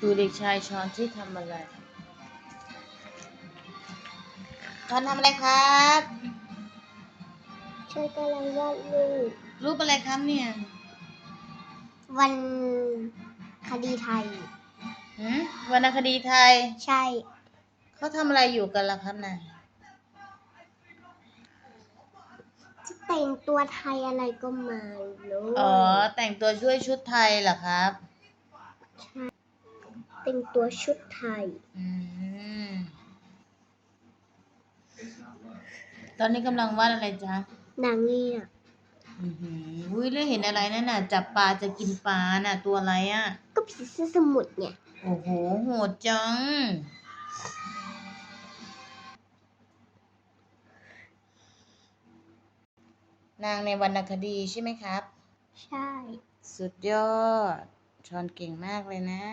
ดูเด็กชายชอนที่ทำอะไรชอนทำอะไรครับช่วยกำลังวาดรูปรูปอะไรครับเนี่ย วันคดีไทยหืมวรรณคดีไทย ใช่ เขาทำอะไรอยู่กันล่ะครับน่ะจะแต่งตัวไทยอะไรก็มาเลยอ๋อ แต่งตัวช่วยชุดไทยเหรอครับ แต่งตัวชุดไทย อืมตอนนี้กำลังวาดอะไรจ๊ะนางเนี่ยอือหืออุ้ยแล้วเห็นอะไรนั่นน่ะ จับปลาจะกินปลาน่ะ ตัวอะไรอะ ก็ผีเสื้อสมุทรเนี่ย โอ้โหโหดจัง นางในวรรณคดีใช่ไหมครับ ใช่ สุดยอด ชอนเก่งมากเลยนะ